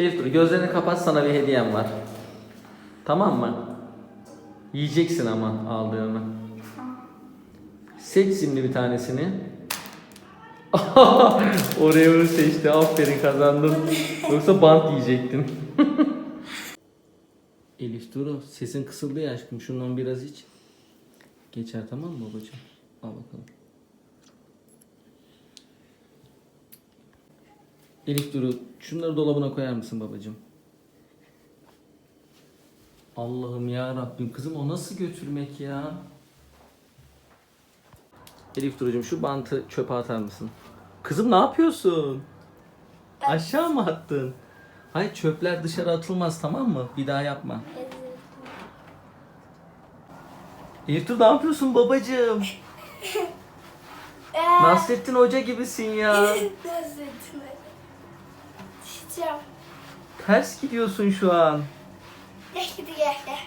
Elif dur gözlerini kapat sana bir hediyem var. Tamam mı? Yiyeceksin ama aldığını. Seç şimdi bir tanesini. Oreo'yu seçti. Aferin kazandın. Yoksa bant yiyecektin. Elif Duru sesin kısıldı ya aşkım. Şundan biraz iç. Geçer tamam mı babacığım? Al bakalım. Elif Duru şunları dolabına koyar mısın babacığım? Allah'ım ya Rabbim kızım o nasıl götürmek ya? Elif Duru'cum şu bantı çöpe atar mısın? Kızım ne yapıyorsun? Aşağı mı attın? Hayır çöpler dışarı atılmaz tamam mı? Bir daha yapma. Elif Dur ne yapıyorsun babacığım? Nasrettin Hoca gibisin ya. Etme? Düşeceğim. Ters gidiyorsun şu an. Gel gidi gel gel.